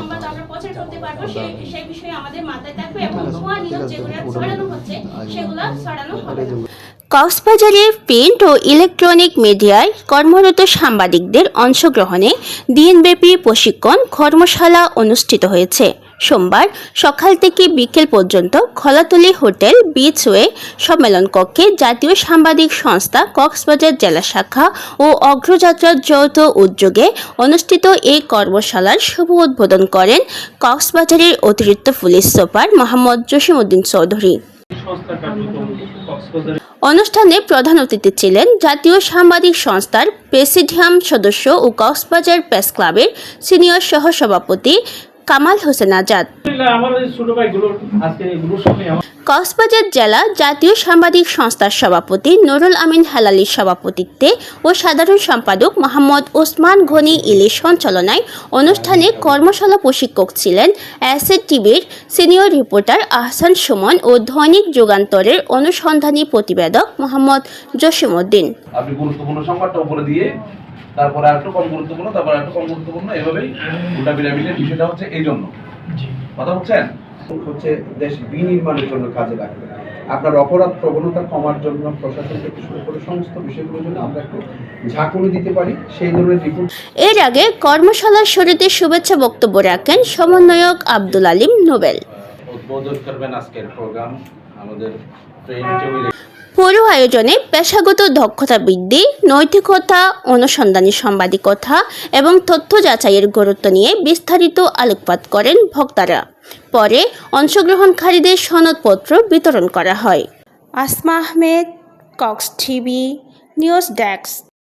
সংবাদ আমরা প্রচার করতে পারব সেই সেই বিষয়ে আমাদের মাথায় থাকবে এবং ভুয়া নিউজ যেগুলো ছড়ানো হচ্ছে সেগুলো ছড়ানো হবে। কক্সবাজারে প্রিন্ট ও ইলেকট্রনিক মিডিয়ায় কর্মরত সাংবাদিকদের অংশগ্রহণে দিনব্যাপী প্রশিক্ষণ কর্মশালা অনুষ্ঠিত হয়েছে। সোমবার সকাল থেকে বিকেল পর্যন্ত খোলাতলি হোটেল বিচওয়ে সম্মেলন কক্ষে জাতীয় সাংবাদিক সংস্থা কক্সবাজার জেলা শাখা ও অগ্রযাত্রার যৌথ উদ্যোগে অনুষ্ঠিত এই কর্মশালার শুভ উদ্বোধন করেন কক্সবাজারের অতিরিক্ত পুলিশ সুপার মোহাম্মদ জসিমউদ্দিন চৌধুরী। অনুষ্ঠানে প্রধান অতিথি ছিলেন জাতীয় সাংবাদিক সংস্থার প্রেসিডিয়াম সদস্য ও কক্সবাজার প্রেস ক্লাবের সিনিয়র সহসভাপতি কামাল হোসেন আজাদ। কক্সবাজার জেলা জাতীয় সাংবাদিক সংস্থার সভাপতি নুরুল আমিন হালালির সভাপতিত্বে ও সাধারণ সম্পাদক মোহাম্মদ ওসমান ঘনি ইলির সঞ্চালনায় অনুষ্ঠানে কর্মশালা প্রশিক্ষক ছিলেন অ্যাসেট টিভির সিনিয়র রিপোর্টার আহসান সুমন ও দৈনিক যুগান্তরের অনুসন্ধানী প্রতিবেদক মোহাম্মদ জসিমউদ্দিন। তারপরে আর একটু কম গুরুত্বপূর্ণ তারপরে আর একটু কম গুরুত্বপূর্ণ এভাবেই উল্টা পিরামিডের বিষয়টা হচ্ছে এই জন্য। কথা বলছেন হচ্ছে দেশ বিনির্মাণের জন্য কাজে লাগবে। আপনার অপরাধ প্রবণতা কমার জন্য প্রশাসন থেকে শুরু করে সমস্ত বিষয়গুলোর জন্য আমরা একটু ঝাঁকুনি দিতে পারি সেই ধরনের রিপোর্ট এর আগে কর্মশালার শুরুতে শুভেচ্ছা বক্তব্য রাখেন সমন্বয়ক আব্দুল আলিম নোবেল। উদ্বোধন করবেন আজকের প্রোগ্রাম আমাদের ট্রেন পুরো আয়োজনে পেশাগত দক্ষতা বৃদ্ধি, নৈতিকতা, অনুসন্ধানী সাংবাদিকতা এবং তথ্য যাচাইয়ের গুরুত্ব নিয়ে বিস্তারিত আলোকপাত করেন ভক্তারা। পরে অংশগ্রহণকারীদের সনদপত্র বিতরণ করা হয়। Asma Ahmed, Cox TV, news desk.